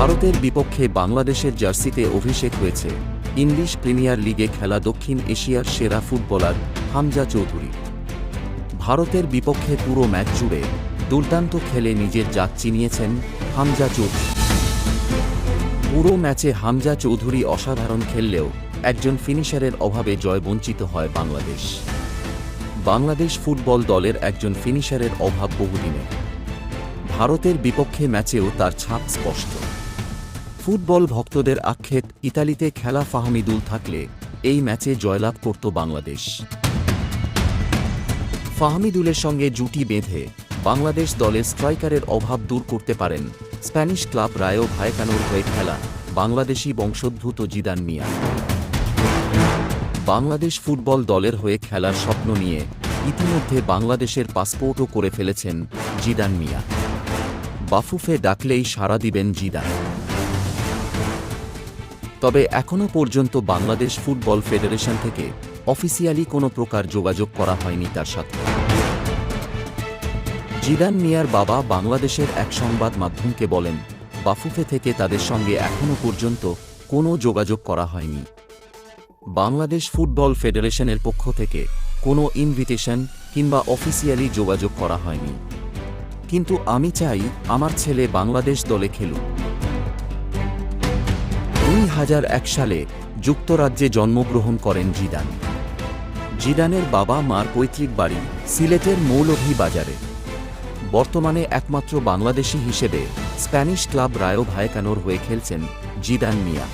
ভারতের বিপক্ষে বাংলাদেশের জার্সিতে অভিষেক হয়েছে। ইংলিশ প্রিমিয়ার লিগে খেলা দক্ষিণ এশিয়ার সেরা ফুটবলার হামজা চৌধুরী। ভারতের বিপক্ষে পুরো ম্যাচ জুড়ে দুর্দান্ত খেলে নিজের জাত চিনিয়েছেন হামজা চৌধুরী। পুরো ম্যাচে হামজা চৌধুরী অসাধারণ খেললেও একজন ফিনিশারের অভাবে জয় বঞ্চিত হয় বাংলাদেশ। বাংলাদেশ ফুটবল দলের একজন ফিনিশারের অভাব বহুদিনে। ভারতের বিপক্ষে ম্যাচেও তার ছাপ স্পষ্ট। ফুটবল ভক্তদের আক্ষেপ, ইতালিতে খেলা ফাহমিদুল থাকলে এই ম্যাচে জয়লাভ করত বাংলাদেশ। ফাহমিদুলের সঙ্গে জুটি বেঁধে বাংলাদেশ দলের স্ট্রাইকারের অভাব দূর করতে পারেন স্প্যানিশ ক্লাব রায়ো ভায়কানোর হয়ে খেলা বাংলাদেশি বংশোদ্ভূত জিদান মিয়া। বাংলাদেশ ফুটবল দলের হয়ে খেলার স্বপ্ন নিয়ে ইতিমধ্যে বাংলাদেশের পাসপোর্টও করে ফেলেছেন জিদান মিয়া। বাফুফে ডাকলেই সাড়া দিবেন জিদান। তবে এখনও পর্যন্ত বাংলাদেশ ফুটবল ফেডারেশন থেকে অফিসিয়ালি কোনো প্রকার যোগাযোগ করা হয়নি তার সাথে। জিদান মিয়ার বাবা বাংলাদেশের এক সংবাদ মাধ্যমকে বলেন, বাফুফে থেকে তাদের সঙ্গে এখনও পর্যন্ত কোনো যোগাযোগ করা হয়নি। বাংলাদেশ ফুটবল ফেডারেশনের পক্ষ থেকে কোনো ইনভিটেশন কিংবা অফিসিয়ালি যোগাযোগ করা হয়নি। কিন্তু আমি চাই আমার ছেলে বাংলাদেশ দলে খেলুক। দুই হাজার এক সালে যুক্তরাজ্যে জন্মগ্রহণ করেন জিদান। জিদানের বাবা মার পৈতৃক বাড়ি সিলেটের মৌলভী বাজারে। বর্তমানে একমাত্র বাংলাদেশি হিসেবে স্প্যানিশ ক্লাব রায়ো ভায়কানোর হয়ে খেলছেন জিদান মিয়া।